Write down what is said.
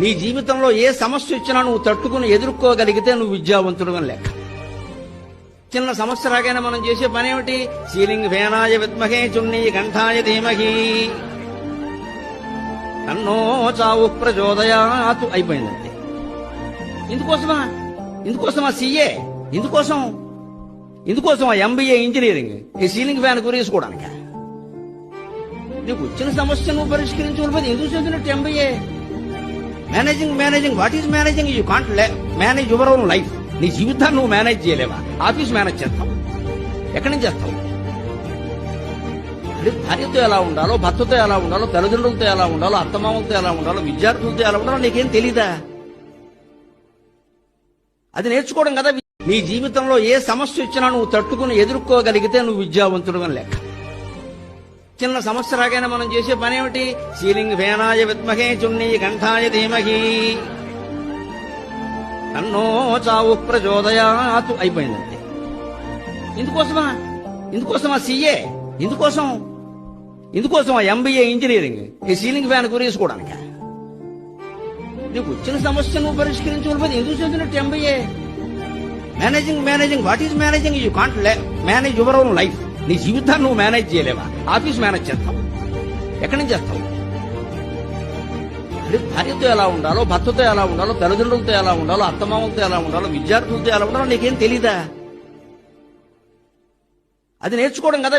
నీ జీవితంలో ఏ సమస్య వచ్చినా నువ్వు తట్టుకుని ఎదుర్కోగలిగితే నువ్వు విద్యావంతుడు అని లెక్క. చిన్న సమస్య రాగానే మనం చేసే పని ఏమిటి? సీలింగ్ ఫేనాయ విద్మహే చున్నీ కంఠాయ ధీమహి. అన్నో చావు ప్రచోదయాతు అయిపోయిందంతే. ఇందుకోసమా? ఇందుకోసమా సీఏ? ఇందుకోసం? ఇందుకోసమా ఎంబీఏ ఇంజనీరింగ్ ఈ సీలింగ్ ఫ్యాన్ గురేసుకోవడానికి నీకు వచ్చిన సమస్య నువ్వు పరిష్కరించుకోకపోతే ఎందుకు చదివినట్టు MBA? Managing managing what is managing you can't manage your own life నీ జీవితాన్ని నువ్వు మేనేజ్ చేయలేవా? ఆఫీస్ మేనేజ్ చేస్తావు. ఎక్కడి నుంచి చేస్తావు? భార్యతో ఎలా ఉండాలో భర్తతో ఎలా ఉండాలో తల్లిదండ్రులతో ఎలా ఉండాలో అత్తమామలతో ఎలా ఉండాలో విద్యార్థులతో ఎలా ఉండాలో నీకేం తెలీదా? అది నేర్చుకోవడం కదా నీ జీవితంలో ఏ సమస్య వచ్చినా నువ్వు తట్టుకుని ఎదుర్కోగలిగితే నువ్వు విద్యావంతుడు అని లెక్క. చిన్న సమస్య రాగానే మనం చేసే పని ఏమిటి? సీలింగ్ ఫేనాయ విద్మహే చున్నీ కంఠాయ ధీమహి. అన్నో చావు ప్రచోదయాతు అయిపోయిందండి. ఇందుకోసమా? ఇందుకోసమా సీఏ? ఇందుకోసం? ఇందుకోసమా ఎంబీఏ ఇంజనీరింగ్ ఈ సీలింగ్ ఫ్యాన్ గురేసుకోవడానికి నీకు వచ్చిన సమస్య నువ్వు పరిష్కరించుకోకపోతే ఎందుకు చదివినట్టు MBA? Managing managing what is managing? You can't manage your own life. నీ జీవితాన్ని నువ్వు మేనేజ్ చేయలేవా? ఆఫీస్ మేనేజ్ చేస్తావు? ఎక్కడి నుంచి చేస్తావు? అంటే భార్యతో ఎలా ఉండాలో భర్తతో ఎలా ఉండాలో తల్లిదండ్రులతో ఎలా ఉండాలో అత్తమామలతో ఎలా ఉండాలో విద్యార్థులతో ఎలా ఉండాలో నీకేం తెలీదా? అది నేర్చుకోవడం కదా